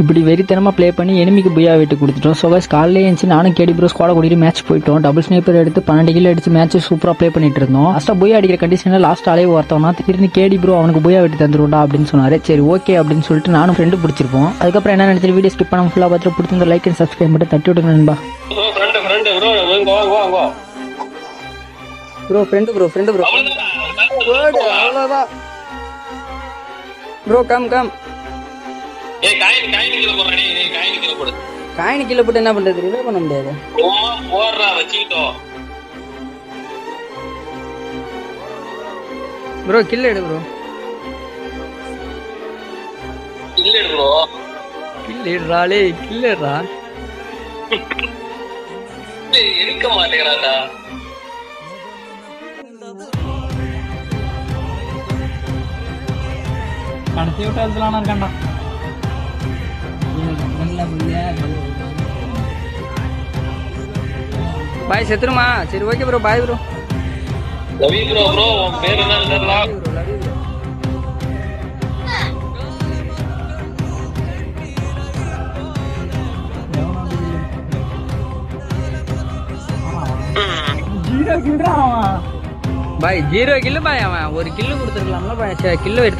இப்படி வெறித்தனமாக ப்ளே பண்ணி எனிமிக்கு புயா வெட்டி கொடுத்துட்டோம். ஸோ guys காலையிலே எழுந்துச்சு நானும் கேடி ப்ரோ ஸ்குவாட கூட்டிட்டு மேட்ச் போயிட்டோம். டபுள் ஸ்னேப்பர் எடுத்து பன்னெண்டு கிலோ அடிச்சு மேட்ச் சூப்பராக ப்ளே பண்ணிட்டு இருந்தோம். லாஸ்ட்டாக புயா அடிக்கிற கண்டிஷனில் லாஸ்ட் ஆளே ஒருத்தவனா திடீர்னு கேடி ப்ரோ அவனுக்கு புயா வெட்டி தந்துருடா அப்படின்னு சொன்னாரு. சரி ஓகே அப்படின்னு சொல்லிட்டு நானும் ஃப்ரெண்டு பிடிச்சிருப்போம். அதுக்கப்புறம் என்ன நினைச்சிட்டு வீடியோ ஸ்கிப் பண்ண ஃபுல்லாக பார்த்துட்டு பிடிச்சிருந்த லைக் அண்ட் சப்ஸ்கிரைப் மட்டும் தட்டி விட்டுங்க நண்பா. Bro friend bro friend bro அவ்வளோதான் ப்ரோ கம் கம் காயின் கீழே போட்டு என்ன பண்ணுறது ரிவே பண்ண முடியாது. சும்மா போடுறா வச்சுக்கிட்டோம் ப்ரோ கில்ல எடு ப்ரோ இல்ல ப்ரோ கில்லிடுறாளே கில்லிடுறா இருக்க மாட்டேங்கிறாடா கடத்தி விட்டு அதுலாம் இருக்காண்டா பாய் செத்துருமா சரி okay bro bye bro Ravi bro bro உன் பேர் என்னன்னு தெரியல பாய் ஜீரோ கில்லு பாய் அவன். ஒரு கில்லு கொடுத்துருக்கலாம்ல பாய் கில்லு எடுத்து